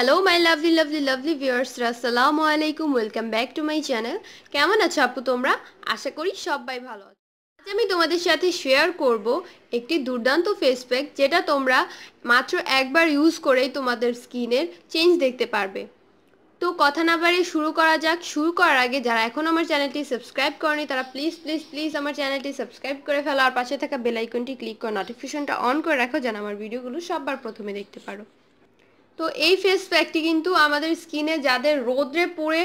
Hello my lovely lovely lovely ভিউয়ার্সরা আসসালামু আলাইকুম welcome back to my channel কেমন আছো আপু তোমরা? আশা করি সবাই ভালো আছো। আজ আমি তোমাদের সাথে শেয়ার করব একটি দুর্দান্ত ফেস প্যাক যেটা তোমরা মাত্র একবার ইউজ করেই তোমাদের স্কিনের চেঞ্জ দেখতে পারবে। তো কথা না বাড়িয়ে শুরু করা যাক। শুরু করার আগে যারা এখন আমার চ্যানেলটি সাবস্ক্রাইব করেনি, তারা প্লিজ প্লিজ প্লিজ আমার চ্যানেলটি সাবস্ক্রাইব করে ফেলো। আর পাশে থাকা বেল আইকনটি ক্লিক করে নোটিফিকেশনটা অন করে রাখো যেন আমার ভিডিওগুলো সববার প্রথমে দেখতে পারো। তো এই ফেস প্যাকটি কিন্তু আমাদের স্কিনে যাদের রোদ্রে পড়ে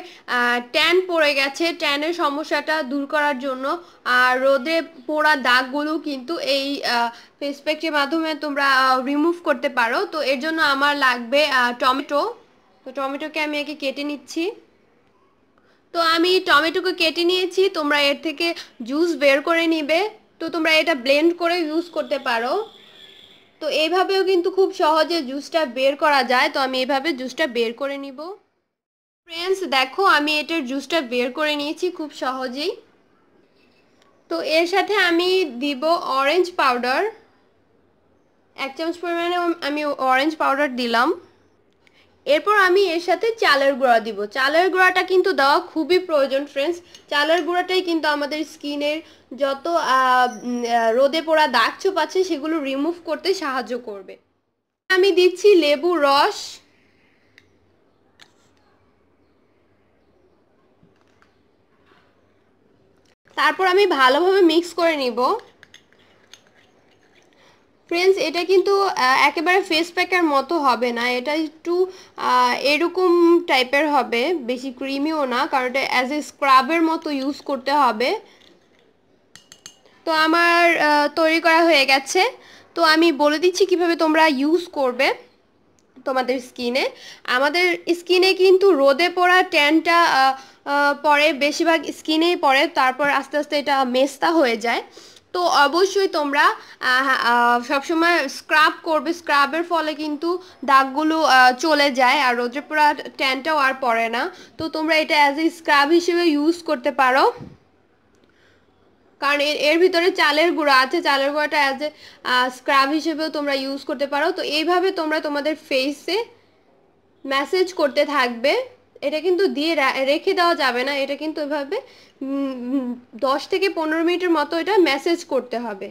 ট্যান পড়ে গেছে ট্যানের সমস্যাটা দূর করার জন্য, আর রোদে পোড়া দাগগুলো কিন্তু এই ফেস প্যাকটির মাধ্যমে তোমরা রিমুভ করতে পারো। তো এর জন্য আমার লাগবে টমেটো। তো টমেটোকে আমি একে কেটে নিচ্ছি। তো আমি টমেটোকে কেটে নিয়েছি, তোমরা এর থেকে জুস বের করে নিবে। তো তোমরা এটা ব্লেন্ড করে ইউজ করতে পারো। তো এইভাবেও কিন্তু খুব সহজে জুসটা বের করা যায়। তো আমি এইভাবে জুসটা বের করে নিব। ফ্রেন্ডস দেখো আমি এটার জুসটা বের করে নিয়েছি খুব সহজেই। তো এর সাথে আমি দিব অরেঞ্জ পাউডার এক চামচ পরিমাণে আমি অরেঞ্জ পাউডার দিলাম। এরপর আমি এর সাথে চালের গুঁড়া দিব। চালের গুঁড়াটা কিন্তু দেওয়া খুবই প্রয়োজন ফ্রেন্ডস চালের গুঁড়াটাই কিন্তু আমাদের স্কিনের যত রোদে পোড়া দাগ ছোপ আছে সেগুলো রিমুভ করতে সাহায্য করবে। আমি দিচ্ছি লেবু রস। তারপর আমি ভালোভাবে মিক্স করে নিব। ফ্রেন্ডস এটা কিন্তু একেবারে ফেস প্যাকের মতো হবে না। এটা একটু এরকম টাইপের হবে। বেশি ক্রিমিও না, কারণ এটা অ্যাজ এ স্ক্রাবের মতো ইউজ করতে হবে। তো আমার তৈরি করা হয়ে গেছে। তো আমি বলে দিচ্ছি কীভাবে তোমরা ইউজ করবে তোমাদের স্কিনে আমাদের স্কিনে কিন্তু রোদে পড়া ট্যানটা পরে, বেশিরভাগ স্কিনেই পড়ে। তারপর আস্তে আস্তে এটা মেস্তা হয়ে যায়। তো অবশ্যই তোমরা সবসময় স্ক্রাব করবে। স্ক্রাবের ফলে কিন্তু দাগগুলো চলে যায় আর রোদ্রে পোড়া ট্যানটাও আর পড়ে না। তো তোমরা এটা অ্যাজ এ স্ক্রাব হিসেবে ইউজ করতে পারো। কারণ এর ভিতরে চালের গুঁড়া আছে। চালের গুঁড়াটা অ্যাজ এ স্ক্রাব হিসেবেও তোমরা ইউজ করতে পারো। তো এইভাবে তোমরা তোমাদের ফেসে ম্যাসেজ করতে থাকবে। এটা কিন্তু দিয়ে রেখে দেওয়া যাবে না। এটা কিন্তু এভাবে দশ থেকে পনেরো মিনিটের মতো এটা মেসেজ করতে হবে।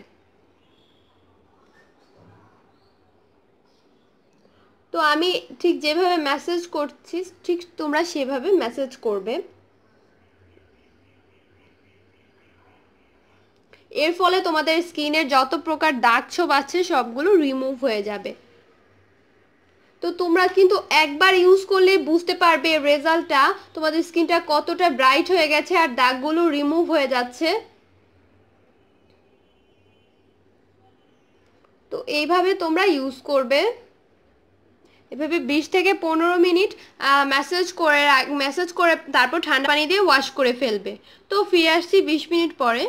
তো আমি ঠিক যেভাবে মেসেজ করছি, ঠিক তোমরা সেভাবে মেসেজ করবে। এর ফলে তোমাদের স্কিনের যত প্রকার দাগ ছোপ আছে, সবগুলো রিমুভ হয়ে যাবে। তো তোমরা কিন্তু একবার ইউজ করলে বুঝতে পারবে রেজাল্টটা, তোমাদের স্কিনটা কতটা ব্রাইট হয়ে গেছে আর দাগগুলো রিমুভ হয়ে যাচ্ছে। তো এইভাবে তোমরা ইউজ করবে। এভাবে বিশ থেকে পনেরো মিনিট ম্যাসেজ করে ম্যাসেজ করে তারপর ঠান্ডা পানি দিয়ে ওয়াশ করে ফেলবে। তো ফিরে আসছি বিশ মিনিট পরে।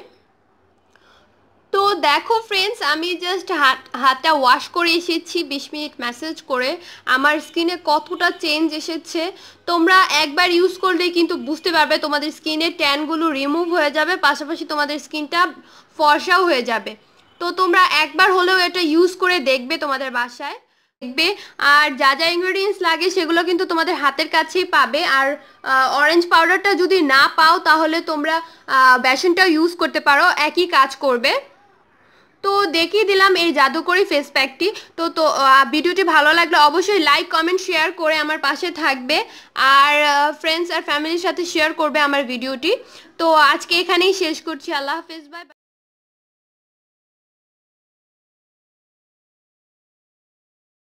তো দেখো ফ্রেন্ডস আমি জাস্ট হাত, হাতটা ওয়াশ করে এসেছি, বিশ মিনিট ম্যাসেজ করে। আমার স্কিনে কতটা চেঞ্জ এসেছে, তোমরা একবার ইউজ করলেই কিন্তু বুঝতে পারবে তোমাদের স্কিনের ট্যানগুলো রিমুভ হয়ে যাবে, পাশাপাশি তোমাদের স্কিনটা ফর্সাও হয়ে যাবে। তো তোমরা একবার হলেও এটা ইউজ করে দেখবে তোমাদের বাসায়। দেখবে, আর যা যা ইনগ্রেডিয়েন্টস লাগে সেগুলো কিন্তু তোমাদের হাতের কাছেই পাবে। আর অরেঞ্জ পাউডারটা যদি না পাও তাহলে তোমরা বেসনটাও ইউজ করতে পারো, একই কাজ করবে। তো দেখিয়ে দিলাম এই জাদুকরি ফেস প্যাকটি তো তো ভিডিওটি ভালো লাগলে অবশ্যই লাইক কমেন্ট শেয়ার করে আমার পাশে থাকবে। আর ফ্রেন্ডস আর ফ্যামিলির সাথে শেয়ার করবে আমার ভিডিওটি। তো আজকে এখানেই শেষ করছি। আল্লাহ হাফেজ বাই